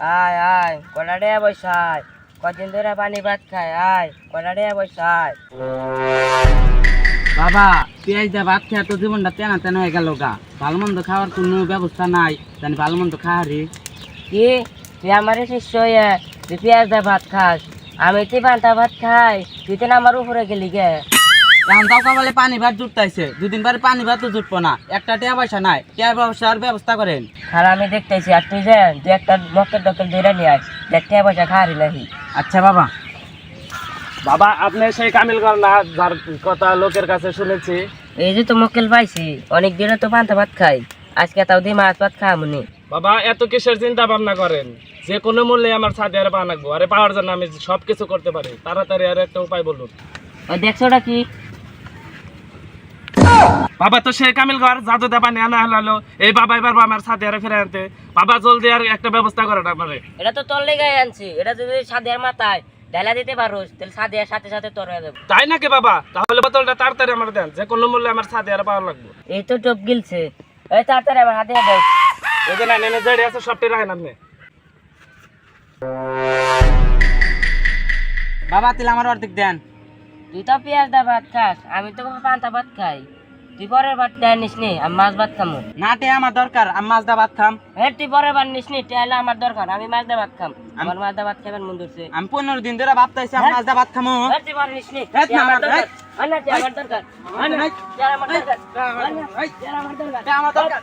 আয় আয় কটা ডেয়া বসায়। কদিন ধরে পানি ভাত খায়, আয় কটা ডেয়া বসায়। বাবা, পেঁয়াজ দিয়ে ভাত খেয়ে, তো জীবনটা তেনা তেনা হয়ে গেল গা। ভালো খাওয়ার কোনো ব্যবস্থা নাই, জানি ভালো খাওয়ারি কি? তুই আমার শিষ্য তুই পেঁয়াজ দা ভাত খাস। আমি তুই পান্তা ভাত খাই? তুই তো আমার উপরে গেলি গে। এখন বলে পানি ভাত জুটতাইছে। দুদিন পরে পানি ভাত তো জুটবো না। একটা টিয়া পয়সা নাই। টিয়া পয়সার ব্যবস্থা করেন। আর আমি দেখতেছি আর তুই যে তুই একটা মক্কের ডক্টর ধরে নিয়ে আস দেখতে পয়সা খাওয়ারি আচ্ছা বাবা। বাবা আপনি সেই কামিল কর না যার কথা লোকের কাছে শুনেছি। এই যে তো মক্কেল পাইছি অনেক দিনে তো পান্তা ভাত খাই। আজকে তাও দিয়ে মাছ ভাত খাওয়ামুনি। বাবা এত কিসের চিন্তা ভাবনা করেন? যে কোনো মূল্যে আমার ছাদে আর পা নাকবো আরে পাওয়ার জন্য আমি সব কিছু করতে পারি। তাড়াতাড়ি আর একটা উপায় বলুন। ওই দেখছোটা কি? বাবা তো সেই কামিল ঘর জাদু দা পানি আনা হলো এই বাবা এবার আমার ছাদে আর ফিরে আনতে। বাবা জলদি আর একটা ব্যবস্থা করে না আমারে। এটা তো তোর লেগে আনছি। এটা যদি সাদের মাথায় ঢেলা দিতে পারো তাহলে সাদের সাথে সাথে তোর হয়ে যাবে। তাই নাকি বাবা? তাহলে বোতলটা তাড়াতাড়ি আমার দেন। যে কোনো মূল্যে আমার ছাদে আর পাওয়া লাগবে। এই তো টপ গিলছে। এই তাড়াতাড়ি আমার হাতে দেয় এই যে না নেনে জড়ি আছে সবটি রাখেন আপনি। বাবা তাহলে আমার অর্ধেক দেন। তুই তো পেঁয়াজ দা ভাত খাস আমি তো পান্তা ভাত খাই। তুই পরের ভাত দেয় নিস নি আমি মাছ ভাত খামু। না টিয়া আমার দরকার আমি মাছ দা ভাত খাম। হ্যাঁ তুই পরের বার নিস নি তাহলে আমার দরকার আমি মাছ দা ভাত খাম। আমার মাছ দা ভাত খাবেন মন ধরছে। আমি পনেরো দিন ধরে ভাবতাইছি আমি মাছ দা ভাত খামু। হ্যাঁ, তুই পরে নিস নি আমার দরকার। আমার দরকার। আমার দরকার। আমার দরকার। আমার দরকার।